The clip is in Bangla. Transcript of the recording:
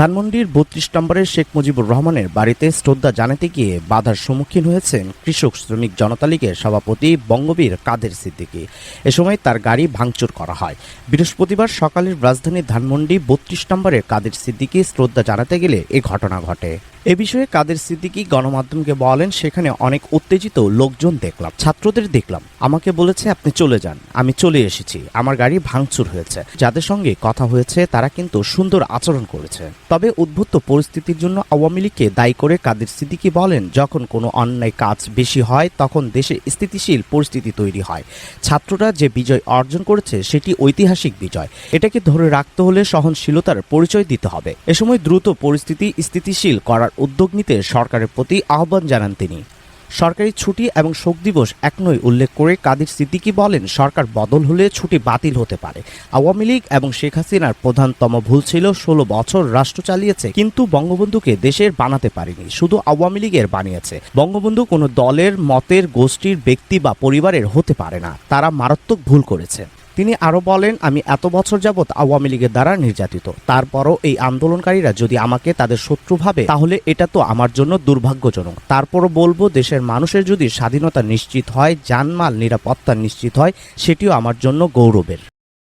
ধানমন্ডির বত্রিশ নম্বরের শেখ মুজিবুর রহমানের বাড়িতে শ্রদ্ধা জানাতে গিয়ে বাধার সম্মুখীন হয়েছেন কৃষক শ্রমিক জনতা লীগের সভাপতি বঙ্গবীর কাদের সিদ্দিকী। এ সময় তার গাড়ি ভাঙচুর করা হয়। বৃহস্পতিবার সকালের রাজধানী ধানমন্ডি বত্রিশ নম্বরের কাদের সিদ্দিকী শ্রদ্ধা জানাতে গেলে এ ঘটনা ঘটে। এ বিষয়ে কাদের সিদ্দিকী গণমাধ্যমকে বলেন? সেখানে অনেক উত্তেজিত লোকজন দেখলাম, ছাত্রদের দেখলাম। আমাকে বলেছে, আপনি চলে যান, আমি চলে এসেছি। আমার গাড়ি ভাঙচুর হয়েছে। যাদের সঙ্গে কথা হয়েছে, তারা কিন্তু সুন্দর আচরণ করেছে। তবে উদ্ভুত পরিস্থিতির জন্য আওয়ামী লীগকে দায়ী করে কাদের সিদ্দিকী বলেন? যখন কোনো অন্যায় কাজ বেশি হয়, তখন দেশে স্থিতিশীল পরিস্থিতি তৈরি হয়। ছাত্ররা যে বিজয় অর্জন করেছে, সেটি ঐতিহাসিক বিজয়। এটাকে ধরে রাখতে হলে সহনশীলতার পরিচয় দিতে হবে। এ সময় দ্রুত পরিস্থিতি স্থিতিশীল করার উদ্যোগ নিতে সরকারের প্রতি আহ্বান জানান তিনি। সরকারি ছুটি এবং শোক দিবস এক নয় উল্লেখ করে কাদির সিদ্দিকী বলেন, সরকার বদল হলে ছুটি বাতিল হতে পারে। আওয়ামী লীগ এবং শেখ হাসিনার প্রধানতম ভুল ছিল, ষোলো বছর রাষ্ট্র চালিয়েছে, কিন্তু বঙ্গবন্ধুকে দেশের বানাতে পারেনি, শুধু আওয়ামী লীগের বানিয়েছে। বঙ্গবন্ধু কোনো দলের, মতের, গোষ্ঠীর, ব্যক্তি বা পরিবারের হতে পারে না, তারা মারাত্মক ভুল করেছে। তিনি আরও বলেন, আমি এত বছর যাবৎ আওয়ামী লীগের দ্বারা নির্যাতিত। তারপরও এই আন্দোলনকারীরা যদি আমাকে তাদের শত্রু ভাবে, তাহলে এটা তো আমার জন্য দুর্ভাগ্যজনক। তারপরও বলব, দেশের মানুষের যদি স্বাধীনতা নিশ্চিত হয় জানমাল নিরাপত্তা নিশ্চিত হয়, সেটিও আমার জন্য গৌরবের।